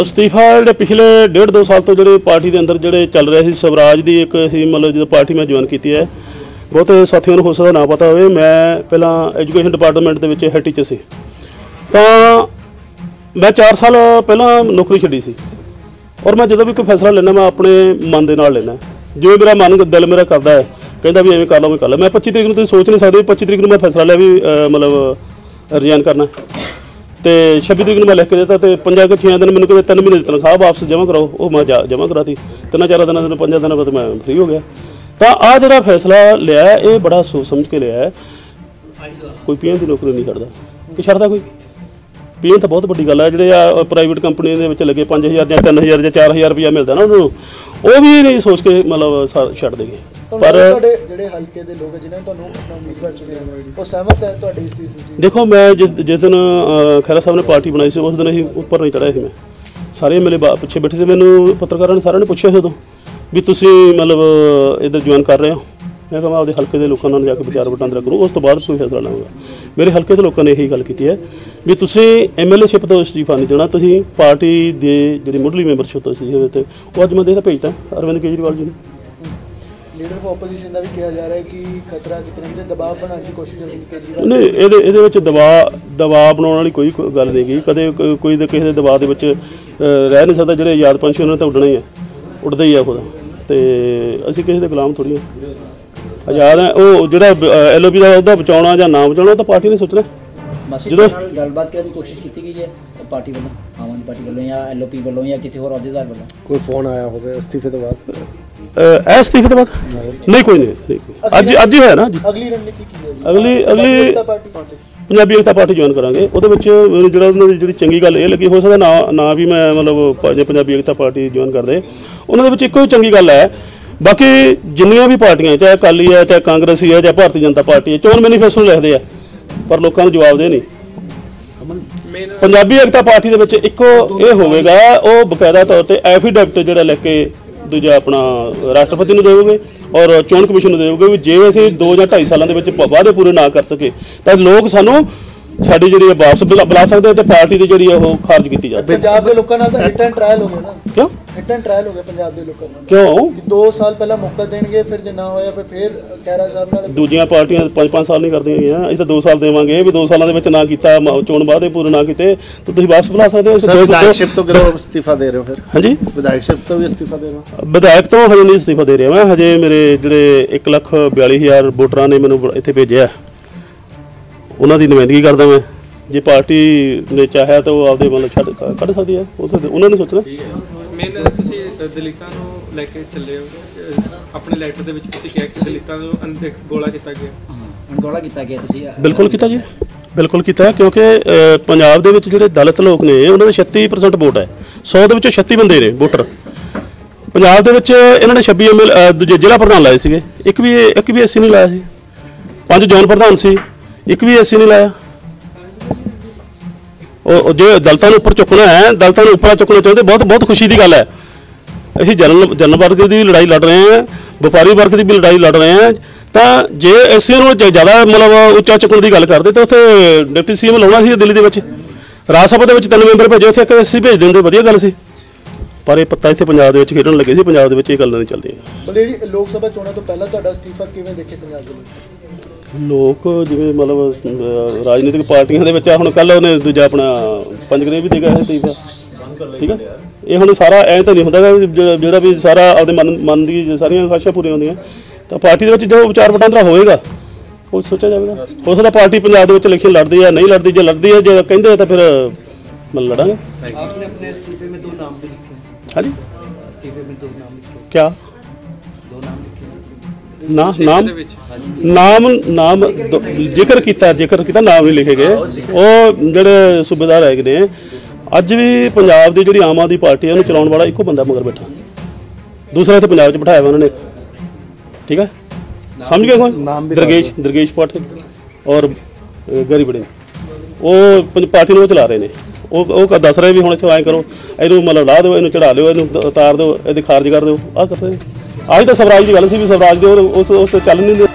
ਅਸਤੀਫਾ ਜਿਹੜੇ ਪਿਛਲੇ ਡੇਢ ਦੋ ਸਾਲ ਤੋਂ ਜਿਹੜੇ ਪਾਰਟੀ ਦੇ ਅੰਦਰ ਜਿਹੜੇ ਚੱਲ ਰਹੇ ਸੀ, ਸਵਰਾਜ ਦੀ ਇੱਕ ਸੀ, ਮਤਲਬ ਜਦੋਂ ਪਾਰਟੀ ਮੈਂ ਜੁਆਇਨ ਕੀਤੀ ਹੈ, ਬਹੁਤੇ ਸਾਥੀਆਂ ਨੂੰ ਹੋ ਸਕਦਾ ਨਾ ਪਤਾ ਹੋਵੇ, ਮੈਂ ਪਹਿਲਾਂ ਐਜੂਕੇਸ਼ਨ ਡਿਪਾਰਟਮੈਂਟ ਦੇ ਵਿੱਚ ਹੈਡ ਟੀਚਰ ਸੀ। ਤਾਂ ਮੈਂ 4 ਸਾਲ ਪਹਿਲਾਂ ਨੌਕਰੀ ਛੱਡੀ ਸੀ। ਔਰ ਮੈਂ ਜਦੋਂ ਵੀ ਕੋਈ ਫੈਸਲਾ ਲੈਣਾ ਮੈਂ ਆਪਣੇ ਮਨ ਦੇ ਨਾਲ ਲੈਣਾ ਜਿਵੇਂ ਮੇਰਾ ਮਨ, ਦਿਲ ਮੇਰਾ ਕਰਦਾ ਹੈ, ਕਹਿੰਦਾ ਵੀ ਐਵੇਂ ਕਰ ਲਓ ਮੈਂ ਕਰ ਲਾਂ। ਮੈਂ 25 ਤਰੀਕ ਨੂੰ ਤੁਸੀਂ ਸੋਚ ਨਹੀਂ ਸਕਦੇ ਵੀ 25 ਤਰੀਕ ਨੂੰ ਮੈਂ ਫੈਸਲਾ ਲਿਆ ਵੀ ਮਤਲਬ ਰਿਜ਼ਾਈਨ ਕਰਨਾ। ਤੇ 26 ਤਰੀਕ ਨੂੰ ਮੈਂ ਲਿਖ ਕੇ ਦਿੱਤਾ ਤੇ ਪੰਜਾਂ ਕੁ ਛੇਆਂ ਦਿਨ ਮੈਨੂੰ ਕਹਿੰਦੇ ਤਿੰਨ ਮਹੀਨੇ ਦੀ ਤਨਖਾਹ ਵਾਪਸ ਜਮ੍ਹਾਂ ਕਰਾਓ। ਉਹ ਮੈਂ ਜਮ੍ਹਾਂ ਕਰਾਤੀ। ਤਿੰਨਾਂ ਚਾਰਾਂ ਦਿਨਾਂ ਦੇ ਪੰਜਾਂ ਦਿਨਾਂ ਬਾਅਦ ਮੈਂ ਫ੍ਰੀ ਹੋ ਗਿਆ। ਤਾਂ ਆ ਜਿਹੜਾ ਫੈਸਲਾ ਲਿਆ ਇਹ ਬੜਾ ਸੋਚ ਸਮਝ ਕੇ ਲਿਆ ਕੋਈ ਪੀਐਮ ਦੀ ਨੌਕਰੀ ਨਹੀਂ ਕਰਦਾ। ਕਿ ਛੱਡਦਾ ਕੋਈ? ਪੀਐਮ ਤਾਂ ਬਹੁਤ ਵੱਡੀ ਗੱਲ ਹੈ। ਜਿਹੜੇ ਆ ਪ੍ਰਾਈਵੇਟ ਕੰਪਨੀਆਂ ਦੇ ਵਿੱਚ ਲੱਗੇ 5000 ਜਾਂ 3000 ਜਾਂ 4000 ਰੁਪਇਆ ਮਿਲਦਾ ਨਾ ਉਹਨਾਂ ਨੂੰ। ਉਹ ਵੀ ਨਹੀਂ ਸੋਚ ਕੇ ਮਤਲਬ ਸਾ- ਛੱਡ ਦੇਗੇ ਪਰ ਤੁਹਾਡੇ ਜਿਹੜੇ ਹਲਕੇ ਦੇ ਲੋਕ ਜਿਨ੍ਹਾਂ ਨੇ ਤੁਹਾਨੂੰ ਆਪਣਾ ਉਮੀਦਵਾਰ ਚੁਣਿਆ ਉਹ ਸਹਿਮਤ ਹੈ ਤੁਹਾਡੀ ਇਸ ਚੀਜ਼ ਨਾਲ ਦੇਖੋ ਮੈਂ ਜਿਸ ਜਿਸ ਦਿਨ ਅ, ਖਹਿਰਾ ਸਾਹਿਬ ਨੇ ਪਾਰਟੀ ਬਣਾਈ ਸੀ ਉਸ ਦਿਨ ਅਸੀਂ ਉੱਪਰ ਨਹੀਂ ਚੜ੍ਹਾਏ ਸੀ ਮੈਂ। ਸਾਰੇ ਮੇਰੇ ਪਿੱਛੇ ਬੈਠੇ ਸੀ ਮੈਨੂੰ ਪੱਤਰਕਾਰਾਂ ਨੇ ਸਾਰਿਆਂ ਨੇ ਪੁੱਛਿਆ ਸੀ ਉਦੋਂ ਵੀ ਤੁਸੀਂ ਮਤਲਬ ਇਧਰ ਜੁਆਇਨ ਕਰ ਰਹੇ ਹੋ। ਮੈਂ ਕਿਹਾ ਮੈਂ ਆਪਦੇ ਹਲਕੇ ਦੇ ਲੋਕਾਂ ਨਾਲ ਜਾ ਕੇ ਵਿਚਾਰ ਵਟਾਂਦਰਾ ਕਰੂੰ। ਉਸ ਤੋਂ ਬਾਅਦ ਕੋਈ ਫੈਸਲਾ ਲਵਾਂਗਾ। ਮੇਰੇ ਹਲਕੇ ਦੇ ਲੋਕਾਂ ਨੇ ਇਹੀ ਗੱਲ ਕੀਤੀ ਹੈ ਵੀ ਤੁਸੀਂ ਐਮਐਲਏਸ਼ਿਪ ਤੋਂ ਅਸਤੀਫਾ ਨਹੀਂ ਦੇਣਾ ਤੁਸੀਂ ਪਾਰਟੀ ਦੇ ਜਿਹੜੀ ਮੁੱਢਲੀ ਮੈਂਬਰਸ਼ਿਪ ਤੋਂ ਸੀ ਉਹ ਅੱਜ ਮੈਂ ਦੇਖਦਾ ਭੇਜਤਾ ਅਰਵਿੰਦ ਕੇਜਰੀਵਾਲ ਜੀ ਨੂੰ। ਲੀਡਰ ਆਫ ਆਪੋਜੀਸ਼ਨ ਦਾ ਵੀ ਕਿਹਾ ਜਾ ਰਿਹਾ ਹੈ ਕਿ ਖਤਰਾ ਕਿਤੇ ਨਾ ਕਿਤੇ ਦਬਾਅ ਬਣਾਉਣ ਦੀ ਕੋਸ਼ਿਸ਼ ਅਰਵਿੰਦ ਕੇਜਰੀਵਾਲ ਨਹੀਂ ਇਹਦੇ ਇਹਦੇ ਵਿੱਚ ਦਬਾਅ ਦਬਾਅ ਬਣਾਉਣ ਵਾਲੀ ਕੋਈ ਗੱਲ ਨਹੀਂ ਗੀ ਕਦੇ ਕੋਈ- ਦੇ ਕਿਸੇ ਦੇ ਦਬਾਅ ਦੇ ਵਿੱਚ ਰਹਿ ਨਹੀਂ ਸਕਦਾ ਜਿਹੜੇ ਯਾਦ ਪੰਛੀ ਉਹਨਾਂ ਤਾਂ ਉੱਡਣਾ ਹੀ ਹੈ ਉੱਡਦਾ ਹੀ ਆ ਖੁਦ। ਤੇ ਅਸੀਂ ਕਿਸੇ ਦੇ ਗੁਲਾਮ ਥੋੜੀ ਹਾਂ ਆਜ਼ਾਦ ਹੈ। ਉਹ ਜਿਹੜਾ ਐਲਓਪੀ ਦਾ ਉਹਦਾ ਬਚਾਉਣਾ ਜਾਂ ਨਾ ਬਚਾਉਣਾ ਤਾਂ ਪਾਰਟੀ ਨੇ ਸੋਚਣਾ। ਜਦੋਂ- ਗੱਲਬਾਤ ਕਰਨ ਦੀ ਕੋਸ਼ਿਸ਼ ਕੀਤੀ ਗਈ ਹੈ? ਪਾਰਟੀ ਵੱਲੋਂ ਆਮ ਆਦਮੀ ਪਾਰਟੀ ਵੱਲੋਂ ਜਾਂ ਐਲਓਪੀ ਵੱਲੋਂ ਜਾਂ ਕਿਸੇ ਹੋਰ ਅਹੁਦੇਦਾਰ ਵੱਲੋਂ? ਕੋਈ ਫੋਨ ਆਇਆ ਹੋਵੇ ਅਸਤੀਫੇ ਤੋਂ ਬਾਅਦ। ਇਹ ਅਸਤੀਫੇ ਤੋਂ ਬਾਅਦ? ਨਹੀਂ ਕੋਈ ਨਹੀਂ ਨਹੀਂ ਕੋਈ। ਅੱਜ ਅੱਜ ਹੀ ਹੋਇਆ ਨਾ ਅੱਜ ਅਗਲੀ ਰਣਨੀਤੀ ਕੀ ਹੈ ਜੀ ਅਗਲੀ ਪੰਜਾਬੀ ਅਗਲੀ Ekta Party Punjabi Ekta Party join ਕਰਾਂਗੇ। ਉਹਦੇ ਵਿੱਚ ਮੈਨੂੰ ਜਿਹੜਾ ਉਹਨਾਂ ਦੀ ਜਿਹੜੀ ਚੰਗੀ ਗੱਲ ਇਹ ਲੱਗੀ ਹੋ ਸਕਦਾ ਨਾ ਨਾ ਵੀ ਮੈਂ ਮਤਲਬ ਪ- ਜੇ ਪੰਜਾਬੀ ਏਕਤਾ ਪਾਰਟੀ ਜੁਆਇਨ ਕਰਦੇ। ਉਹਨਾਂ ਦੇ ਵਿੱਚ ਇੱਕੋ ਹੀ ਚੰਗੀ ਗੱਲ ਹੈ ਬਾਕੀ ਜਿੰਨੀਆਂ ਵੀ ਪਾਰਟੀਆਂ ਚਾਹੇ ਅਕਾਲੀ ਹੈ ਚਾਹੇ ਕਾਂਗਰਸੀ ਹੈ ਚਾਹੇ ਭਾਰਤੀ ਜਨਤਾ ਪਾਰਟੀ ਹੈ ਚੋਣ ਮੈਨੀਫੈਸਟੋ ਲਿਖਦੇ ਆ ਪਰ ਲੋਕਾਂ ਨੂੰ ਜਵਾਬ ਦੇ ਨਹੀਂ। ਪੰਜਾਬੀ ਏਕਤਾ ਪਾਰਟੀ ਦੇ ਵਿੱਚ ਇੱਕੋ ਇਹ ਹੋਵੇਗਾ ਉਹ ਬਕਾਇਦਾ ਤੌਰ ਤੇ ਐਫੀਡੈਵਿਟ ਜਿਹੜਾ ਲਿਖ ਕੇ ਦੂਜਾ ਆਪਣਾ ਰਾਸ਼ਟਰਪਤੀ ਨੂੰ ਦੇਵੋਗੇ ਔਰ ਚੋਣ ਕਮਿਸ਼ਨ ਨੂੰ ਦੇਵੋਗੇ ਵੀ ਜੇ ਅਸੀਂ 2 ਜਾਂ 2.5 ਸਾਲਾਂ ਦੇ ਵਿੱਚ ਵਾਅਦੇ ਪੂਰੇ ਨਾ ਕਰ ਸਕੇ, ਤਾਂ ਲੋਕ ਸਾਨੂੰ ਸਾਡੀ ਜਿਹੜੀ ਹੈ ਵਾਪਸ ਬੁਲਾ ਬੁਲਾ ਸਕਦੇ ਤੇ ਪਾਰਟੀ ਦੀ ਜਿਹੜੀ ਉਹ ਖਾਰਜ ਕੀਤੀ ਜਾਵੇ। ਪੰਜਾਬ ਦੇ ਲੋਕਾਂ ਨਾਲ ਤਾਂ ਹਿੱਟ ਐਂਡ ਟ੍ਰਾਇਲ ਹੋ ਗਿਆ ਨਾ। ਕਿਉਂ? ਹਿੱਟ ਐਂਡ ਟ੍ਰਾਇਲ ਹੋ ਗਿਆ ਪੰਜਾਬ ਦੇ ਲੋਕਾਂ ਨਾਲ। ਕਿਉਂ? ਕਿ 2 ਸਾਲ ਪਹਿਲਾਂ ਮੌਕਾ ਦੇਣਗੇ ਫਿਰ ਜੇ ਨਾ ਹੋਇਆ ਫਿਰ ਫਿਰ ਖੈਰਾ ਸਾਹਿਬ ਨਾਲ ਦੂਜੀਆਂ ਪਾਰਟੀਆਂ 5-5 ਸਾਲ ਨਹੀਂ ਕਰਦੀਆਂ ਹੈਗੀਆਂ। ਅਸੀਂ ਤਾਂ 2 ਸਾਲ ਦੇਵਾਂਗੇ ਵੀ 2 ਸਾਲਾਂ ਦੇ ਵਿੱਚ ਨਾ ਕੀਤਾ ਚੋਣ ਵਾਅਦੇ ਪੂਰੇ ਨਾ ਕੀਤੇ ਤਾਂ ਤੁਸੀਂ ਵਾਪਸ ਬੁਲਾ ਸਕਦੇ ਹੋ? ਸਰ ਵਿਧਾਇਕਸ਼ਿਪ ਤੋਂ ਕਿਦੋਂ ਅਸਤੀਫਾ ਦੇ ਰਹੇ ਹੋ ਫਿਰ? ਹਾਂਜੀ? ਵਿਧਾਇਕਸ਼ਿਪ ਤੋਂ ਵੀ ਅਸਤੀਫਾ ਦੇ ਰਹੇ ਹੋ? ਵਿਧਾਇਕ ਤੋਂ ਹਜੇ ਨਹੀਂ ਅਸਤੀਫਾ ਦੇ ਰਿਹਾ ਮੈਂ। ਹਜੇ ਮੇਰੇ ਜਿਹੜੇ 142000 ਵੋਟਰਾਂ ਨੇ ਮੈਨੂੰ ਇੱਥੇ ਭੇਜਿਆ। ਉਹਨਾਂ ਦੀ ਨੁਮਾਇੰਦਗੀ ਕਰਦਾ ਮੈਂ। ਜੇ ਪਾਰਟੀ ਨੇ ਚਾਹਿਆ ਤਾਂ ਉਹ ਆਪਦੇ ਮਤਲਬ ਛੱਡ ਕੱਢ ਸਕਦੀ ਹੈ। ਉਹ ਤਾਂ ਉਹਨਾਂ ਨੇ ਸੋਚਣਾ। ਮੇਨ ਤੁਸੀਂ ਦਲਿਤਾਂ ਨੂੰ ਲੈ ਕੇ ਚੱਲੇ ਹੋ। ਆਪਣੇ ਲੈਟਰ ਦੇ ਵਿੱਚ ਤੁਸੀਂ ਕਿਹਾ ਕਿ ਦਲਿਤਾਂ ਨੂੰ ਅਣਦੇਖ ਗੋਲਾ ਕੀਤਾ ਗਿਆ। ਅੰਡੋਲਾ ਕੀਤਾ ਗਿਆ ਤੁਸੀਂ। ਬਿਲਕੁਲ ਕੀਤਾ ਜੀ ਬਿਲਕੁਲ ਕੀਤਾ ਕਿਉਂਕਿ ਪੰਜਾਬ ਦੇ ਵਿੱਚ ਜਿਹੜੇ ਦਲਿਤ ਲੋਕ ਨੇ ਉਹਨਾਂ ਦੇ 36% ਵੋਟ ਹੈ। 100 ਦੇ ਵਿੱਚੋਂ 36 ਬੰਦੇ ਨੇ ਵੋਟਰ ਪੰਜਾਬ ਦੇ ਵਿੱਚ ਇਹਨਾਂ ਨੇ 26 ਐਮਐਲ ਦੂਜੇ ਜ਼ਿਲ੍ਹਾ ਪ੍ਰਧਾਨ ਲਾਏ ਸੀਗੇ। ਇੱਕ ਵੀ ਇੱਕ ਵੀ ਐਸਸੀ ਨਹੀਂ ਲਾਇਆ ਸੀ। ਪੰਜ ਜ਼ੋਨ ਪ੍ਰਧਾਨ ਸੀ। ਇੱਕ ਵੀ ਐਸਸੀ ਨਹੀਂ ਲਾਇਆ। ਉਹ ਜੇ ਦਲਤਾਂ ਨੂੰ ਉੱਪਰ ਚੁੱਕਣਾ ਹੈ, ਦਲਤਾਂ ਨੂੰ ਉੱਪਰ ਚੁੱਕਣਾ ਚਾਹੁੰਦੇ, ਬਹੁਤ ਬਹੁਤ ਖੁਸ਼ੀ ਦੀ ਗੱਲ ਹੈ। ਅਸੀਂ ਜਨਰਲ ਜਨਰਲ ਵਰਗ ਦੀ ਲੜਾਈ ਲੜ ਰਹੇ ਹਾਂ, ਵਪਾਰੀ ਵਰਗ ਦੀ ਵੀ ਲੜਾਈ ਲੜ ਰਹੇ ਹਾਂ। ਤਾਂ ਜੇ ਐਸਸੀ ਨੂੰ ਜ਼ਿਆਦਾ ਮਤਲਬ ਉੱਚਾ ਚੁੱਕਣ ਦੀ ਗੱਲ ਕਰਦੇ, ਤਾਂ ਉੱਥੇ ਡਿਪਟੀ ਸੀਐਮ ਲਾਉਣਾ ਸੀ ਦਿੱਲੀ ਦੇ ਵਿੱਚ। ਰਾਜ ਸਭਾ ਦੇ ਵਿੱਚ ਤਿੰਨ ਮੈਂਬਰ ਭੇਜੇ, ਉੱਥੇ ਇੱਕ ਐਸਸੀ ਭੇਜ ਦਿੰਦੇ, ਵਧੀਆ ਗੱਲ ਸੀ। ਪਰ ਇਹ ਪੱਤਾ ਇੱਥੇ ਪੰਜਾਬ ਦੇ ਵਿੱਚ ਖੇਡਣ ਲੱਗੇ ਸੀ, ਪੰਜਾਬ ਦੇ ਵਿੱਚ ਇਹ ਗੱਲਾਂ ਨਹੀਂ ਚੱਲਦੀਆਂ। ਬਲੇ ਜੀ ਲੋਕ ਸਭਾ ਚੋਣਾਂ ਤੋਂ ਪਹਿਲਾਂ ਤੁਹਾਡਾ ਅਸਤੀਫਾ ਕਿਵੇਂ ਦੇਖੇ ਪੰਜਾਬ ਦੇ ਲੋਕ ਲੋਕ ਜਿਵੇਂ ਮਤਲਬ ਰਾਜਨੀਤਿਕ ਪਾਰਟੀਆਂ ਦੇ ਵਿੱਚ ਆ ਹੁਣ ਕੱਲ ਉਹਨੇ ਦੂਜਾ ਆਪਣਾ ਪੰਜਗਰੇ ਵੀ ਦੇਗਾ ਇਹ ਤੀਜਾ ਠੀਕ ਹੈ? ਇਹ ਹੁਣ ਸਾਰਾ ਐ ਤਾਂ ਨਹੀਂ ਹੁੰਦਾ ਜਿਹੜਾ ਵੀ ਸਾਰਾ ਆਪਦੇ ਮਨ ਮਨ ਦੀ ਸਾਰੀਆਂ ਖਾਸ਼ਾਂ ਪੂਰੀਆਂ ਹੁੰਦੀਆਂ। ਤਾਂ ਪਾਰਟੀ ਦੇ ਵਿੱਚ ਜੋ ਵਿਚਾਰ ਵਟਾਂਦਰਾ ਹੋਵੇਗਾ ਉਹ ਸੋਚਿਆ ਜਾਵੇਗਾ। ਉਸ ਦਾ ਪਾਰਟੀ ਪੰਜਾਬ ਦੇ ਵਿੱਚ ਇਲੈਕਸ਼ਨ ਲੜਦੀ ਹੈ ਨਹੀਂ ਲੜਦੀ ਜੇ ਲੜਦੀ ਹੈ ਜੇ ਕਹਿੰਦੇ ਤਾਂ ਫਿਰ ਮਨ ਲੜਾਂਗੇ। ਆਪਨੇ ਆਪਣੇ ਅਸਤੀਫੇ ਵਿੱਚ ਦੋ ਨਾਮ ਲਿਖੇ। ਹਾਂਜੀ? ਅਸਤੀਫੇ ਵਿੱਚ ਦੋ ਨਾਮ ਲਿਖੇ। ਕੀ ਨਾ ਨਾਮ ਨਾਮ ਨਾਮ ਜ਼ਿਕਰ ਕੀਤਾ ਜ਼ਿਕਰ ਕੀਤਾ ਨਾਮ ਨਹੀਂ ਲਿਖੇ ਗਏ। ਉਹ ਜਿਹੜੇ ਸੂਬੇਦਾਰ ਹੈਗੇ ਨੇ ਅੱਜ ਵੀ ਪੰਜਾਬ ਦੀ ਜਿਹੜੀ ਆਮ ਆਦਮੀ ਪਾਰਟੀ ਹੈ ਉਹਨੂੰ ਚਲਾਉਣ ਵਾਲਾ ਇੱਕੋ ਬੰਦਾ ਮਗਰ ਬੈਠਾ। ਦੂਸਰਾ ਇੱਥੇ ਪੰਜਾਬ 'ਚ ਬਿਠਾਇਆ ਉਹਨਾਂ ਨੇ। ਠੀਕ ਹੈ? ਸਮਝ ਗਏ ਵੀ ਦਰਗੇਸ਼ ਦਰਗੇਸ਼ ਪਾਠਕ ਔਰ ਗਰੀ ਬੜੇ। ਉਹ ਪੰਜ- ਪਾਰਟੀ ਨੂੰ ਚਲਾ ਰਹੇ ਨੇ। ਉਹ ਉਹ ਦੱਸ ਰਹੇ ਵੀ ਹੁਣ ਇੱਥੇ ਐਂ ਕਰੋ ਇਹਨੂੰ ਮਤਲਬ ਲਾ ਦਿਓ ਇਹਨੂੰ ਚੜਾ ਲਿਓ ਇਹਨੂੰ ਉਤਾਰ ਦਿਓ ਇਹਦੀ ਖਾਰਜ ਕਰ ਦਿਓ। ਆਹ ਕਰ ਰਹੇ ਨੇ। ਅੱਜ ਤਾਂ ਸਵਰਾਜ ਦੀ ਗੱਲ ਸੀ ਵੀ ਸਵਰਾਜ ਦੇ ਉਹ- ਉਸ ਉਸ ਤੇ ਚੱਲ ਨਹੀਂ ਦੇ